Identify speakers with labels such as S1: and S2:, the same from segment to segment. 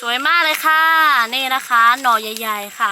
S1: สวยมากเลยค่ะ นี่นะคะ หน่อใหญ่ ๆ ค่ะ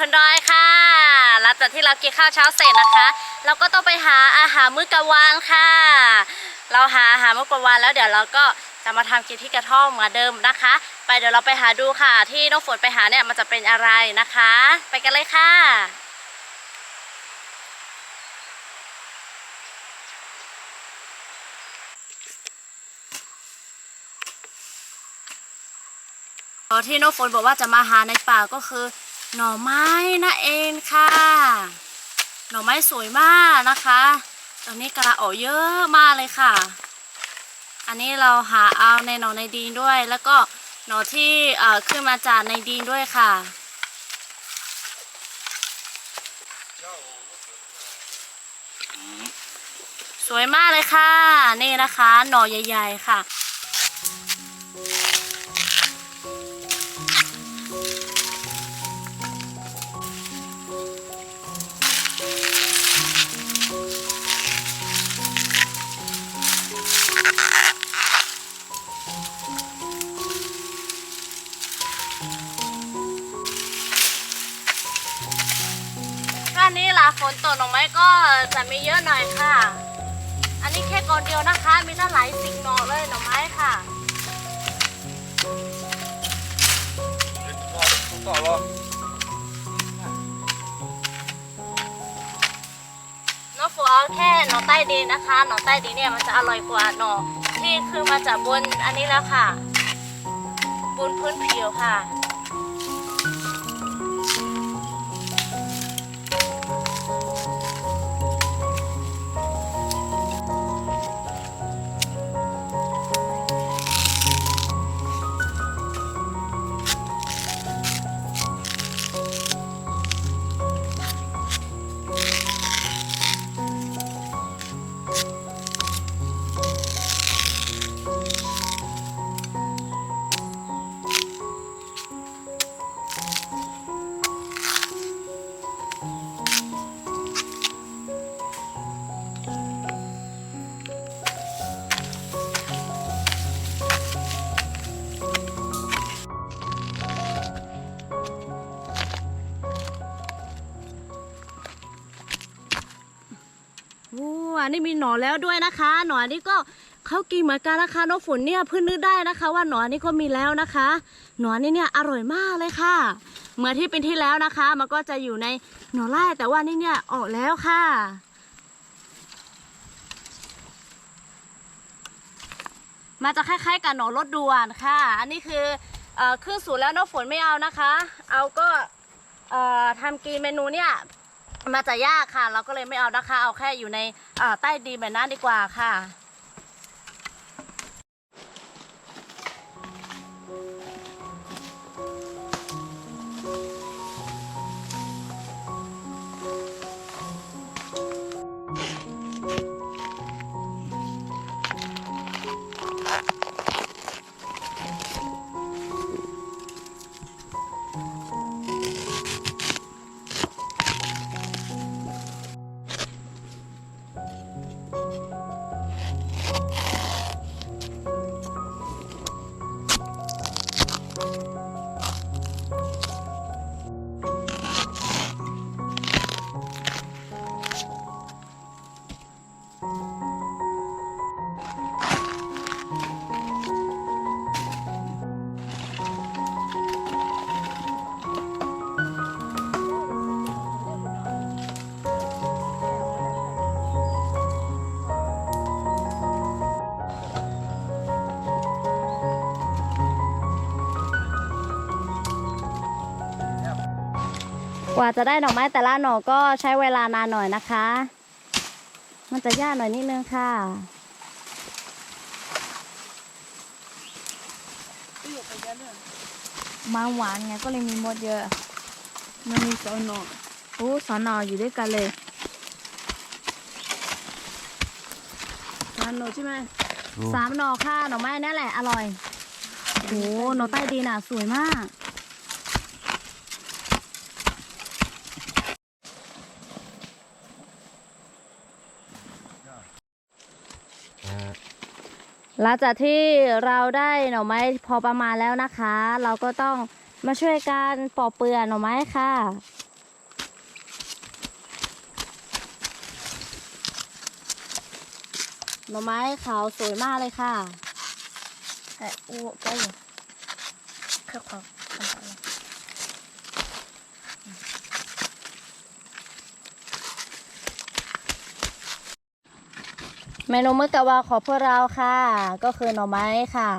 S1: คนดอยค่ะ หลังจากที่เรากินข้าวเช้าเสร็จนะคะ เราก็ต้องไปหาอาหารมื้อกลางวันค่ะ เราหาอาหารมื้อกลางวันแล้วเดี๋ยวเราก็จะมาทำกินที่กระท่อมเหมือนเดิมนะคะ ไปเดี๋ยวเราไปหาดูค่ะ ที่น้องฝนไปหาเนี่ยมันจะเป็นอะไรนะคะ ไปกันเลยค่ะที่น้องฝนบอกว่าจะมาหาในป่าก็คือ หน่อไม้นั่นเองค่ะ หน่อไม้สวยมากนะคะ ตอนนี้กระออกเยอะมากเลยค่ะ อันนี้เราหาเอาในหน่อในดินด้วย แล้วก็หน่อที่ขึ้นมาจากในดินด้วยค่ะสวยมากเลยค่ะ นี่นะคะ หน่อใหญ่ ๆ ค่ะ ก็นี้ล่ะฝนตกหน่อไม้ก็จะมีเยอะหน่อยค่ะ อันนี้แค่กอนเดียวนะคะ มีตั้งหลายสิ่งหน่อเลยหน่อไม้ค่ะ
S2: ต่อรอ
S1: น้องฝนเอาแค่หน่อใต้ดินนะคะ หน่อใต้ดินเนี่ยมันจะอร่อยกว่าหน่อที่คือมาจากบนอันนี้แล้วค่ะ บนพื้นผิวค่ะ หนอนแล้วด้วยนะคะ หนอนนี่ก็เขากินเหมือนกันนะคะน้องฝนเนี่ยเพิ่งนึกได้นะคะ ว่าหนอนนี่ก็มีแล้วนะคะ หนอนนี่เนี่ยอร่อยมากเลยค่ะ เหมือนที่เป็นที่แล้วนะคะ มันก็จะอยู่ในหนอนไร่แต่ว่านี่เนี่ยออกแล้วค่ะมันจะคล้ายๆกับหนอนรถด่วนค่ะ อันนี้คือเอ่อขึ้นสูงแล้วน้องฝนไม่เอานะคะ เอาก็ทำกินเมนูเนี่ย มันจะยากค่ะ เราก็เลยไม่เอานะคะ เอาแค่อยู่ในใต้ดินแบบนั้นดีกว่าค่ะ กว่าจะได้หน่อไม้แต่ละหน่อก็ใช้เวลานานหน่อยนะคะ มันจะยากหน่อยนิดนึงค่ะมาหวานไงก็เลยมีมดเยอะ
S2: มันมีสอนอ
S1: โอ้สอนออยู่ด้วยกันเลย
S2: สอนอใช่ไหม
S1: สามหน่อค่ะหน่อไม้นั่นแหละอร่อยโอ้หน่อใต้ดินอะสวยมาก หลังจากที่เราได้หน่อไม้พอประมาณแล้วนะคะ เราก็ต้องมาช่วยกันปอกเปลือกหน่อไม้ค่ะ หน่อไม้ขาวสวยมากเลยค่ะแต่อู้ใกล้อยู่แค่ความควมสวย เมนูมื้อกะวาของพวกเราค่ะ ก็คือหน่อไม้ค่ะ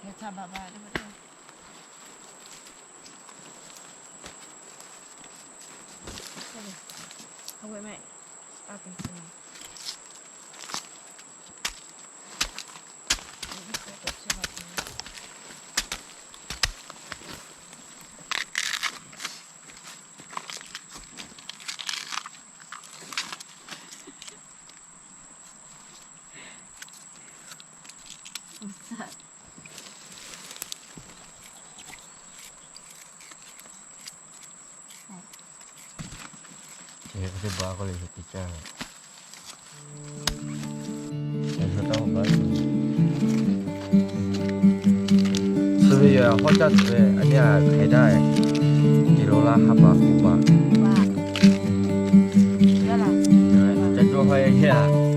S2: เฮ็ดชาบาบาได้บ่ได้เอาไว้ไหมเอาเป็นจริง
S3: coba kalau ikut pecah dan kita obat sebenarnya hojat sebenarnya ini ada kilo lah apa kubah จะดู
S4: ไฟเนี่ย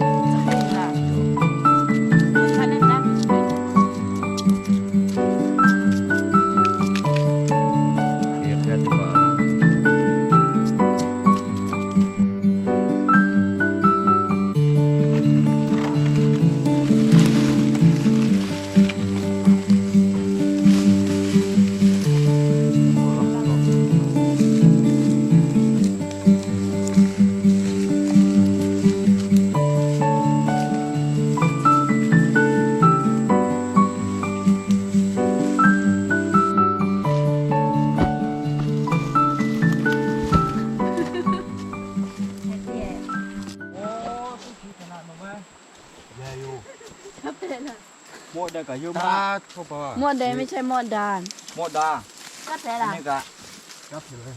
S4: หมดได้ก็เยอะมากเข้าไป
S2: หมดแดงไม่ใช่หมดดาน
S4: หมดได้
S1: ก็แต่
S4: อัน
S1: ละ
S4: นี้ก็ครับเลย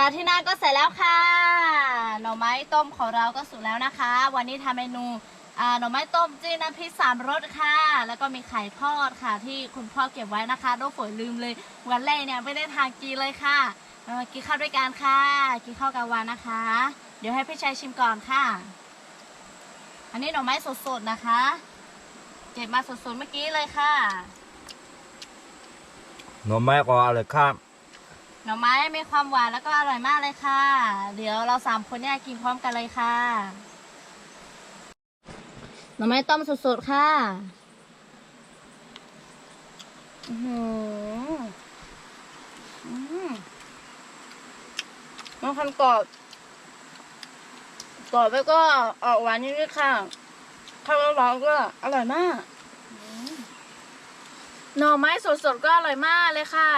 S1: จากที่หนั่นก็เสร็จแล้วค่ะ หน่อไม้ต้มของเราก็สุกแล้วนะคะ วันนี้ทำเมนูหน่อไม้ต้มจิ้มน้ำพริกสามรสค่ะ แล้วก็มีไข่ทอดค่ะ ที่คุณพ่อเก็บไว้นะคะโดฝนลืมเลย วันแรกเนี่ยไม่ได้ทานกินเลยค่ะมากินข้าวด้วยกันค่ะ กินข้าวกลางวันนะคะ เดี๋ยวให้พี่ชายชิมก่อนค่ะ อันนี้หน่อไม้สดๆนะคะ เก็บมาสดๆเมื่อกี้เลยค่ะ
S3: หน่อไม้ก็อร่อยครับ
S1: หน่อไม้มีความหวานแล้วก็อร่อยมากเลยค่ะ เดี๋ยวเราสามคนเนี่ยกินพร้อมกันเลยค่ะ หน่อไม้ต้มสดๆค่ะอื้อหืออืมมันคันกรอบกรอบแล้วก็ออกหวานนิดๆค่ะข้าวร้อนๆก็อร่อยมาก หน่อไม้สดๆก็อร่อยมากเลยค่ะ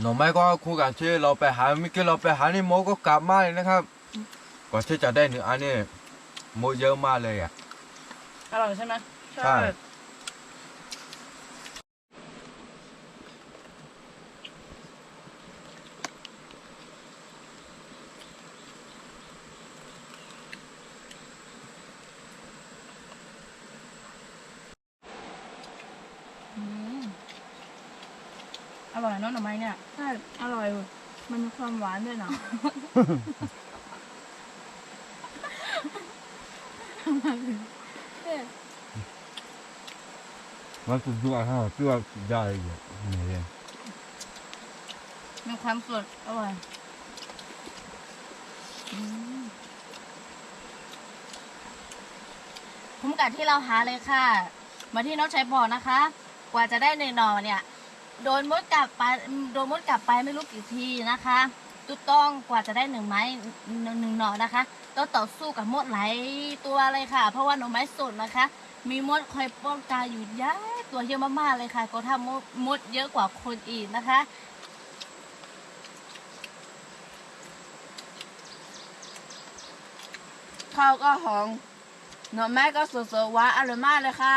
S3: หน่อไม้ก็คู่กันที่เราไปหาเมื่อกี้เราไปหานี่โมก็กลับมาเลยนะครับก่อนที่จะได้หนึ่งอันนี้โมเยอะมากเลยอะ
S1: อร่อยใช่ไหม
S3: ใช่
S1: ร่อยเนอะหน่อไม้เนี่ย
S2: ใช่ อร่อย มันมีความหวานด้วยนะ
S3: มันสุดยอดฮะสุดยอดได้เลยนี่
S1: มีความสดอร่อยอืมคุ้มกับที่เราหาเลยค่ะ มาที่น้องชายบอกนะคะ กว่าจะได้หนึ่งหน่อเนี่ย โดนมดกัดไปโดนมดกัดไปไม่รู้กี่ทีนะคะตุกต้องกว่าจะได้หนึ่งไม้หนึ่งหน่อนะคะต้องต่อสู้กับมดหลายตัวเลยค่ะ เพราะว่าหน่อไม้สดนะคะ มีมดคอยป้องกันอยู่เยอะตัวเยอะมากๆเลยค่ะ ก็ทำมดมดเยอะกว่าคนอีกนะคะ
S2: ข้าวก็หอมหน่อไม้ก็สดๆหวานอร่อยมากเลยค่ะ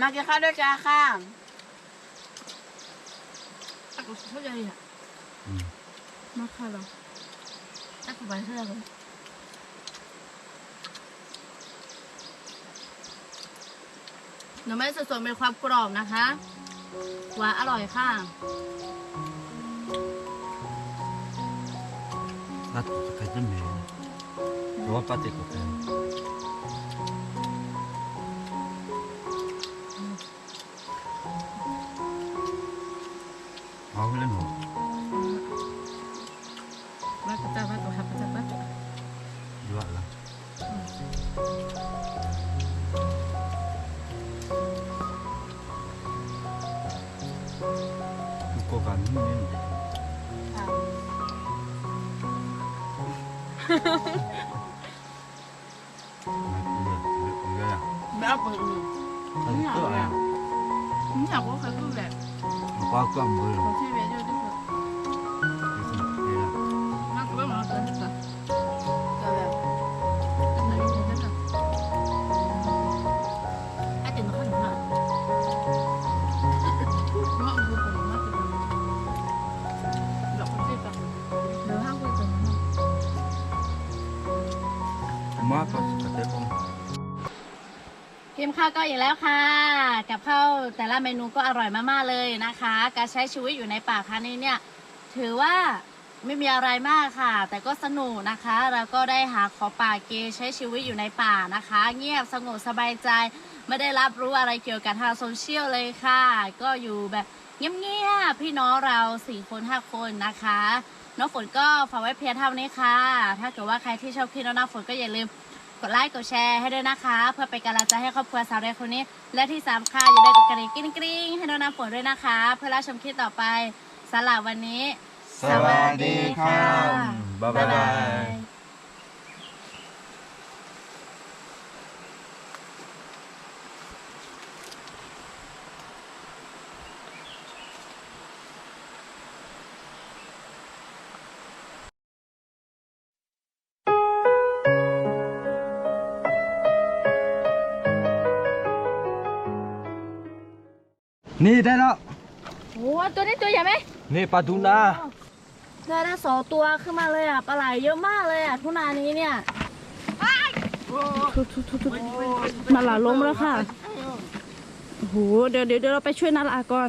S2: มากินข้าวด้วยกันค่ะ อะก็เข้าใจอะมาค่ะเหรอ
S1: น่าสบายเสื้อเลยหนูไม่สดๆมีความกรอบนะคะ หวานอร่อยค่ะ
S3: น่าจะใครจะมีหรือว่
S2: ไม่เอาเปิดเลย
S3: Anh cứ à?
S2: ผมอย
S3: Má có sự cái không
S1: กินข้าวก็อีกแล้วค่ะ กับข้าวแต่ละเมนูก็อร่อยมากๆเลยนะคะ การใช้ชีวิตอยู่ในป่าครั้งนี้เนี่ย ถือว่าไม่มีอะไรมากค่ะ แต่ก็สนุกนะคะเราก็ได้หาขอป่าเกใช้ชีวิตอยู่ในป่านะคะ เงียบสงบสบายใจ ไม่ได้รับรู้อะไรเกี่ยวกับทางโซเชียลเลยค่ะ ก็อยู่แบบ เงียบๆพี่น้องเราสี่คนห้าคนนะคะน้องฝนก็ฝากไว้เพียงเท่านี้ค่ะ ถ้าเกิดว่าใครที่ชอบคลิปน้องฝนก็อย่าลืมกดไลค์กดแชร์ให้ด้วยนะคะ เพื่อเป็นกำลังใจให้ครอบครัวสาวเด็กคนนี้ และที่สำคัญอย่าลืมกดกระดิ่งกริ๊งกริ๊งให้น้องน้ำฝนด้วยนะคะ เพื่อรับชมคลิปต่อไปสำหรับวันนี้
S3: สวัสดีครับบ๊ายบาย
S4: นี่ได้แล้ว
S1: โอ้ตัวนี้ตัวใหญ่ไหม
S4: นี่ปลาทูนา
S1: ได้ทั้งสองตัวขึ้นมาเลยอะปลาไหลเยอะมากเลยอะทุ่นานี้เนี่ยทุทุทุทุนาลาล้มแล้วค่ะโอ้โหเดี๋ยวเดี๋ยวเดี๋ยวเราไปช่วยนาลาก่อน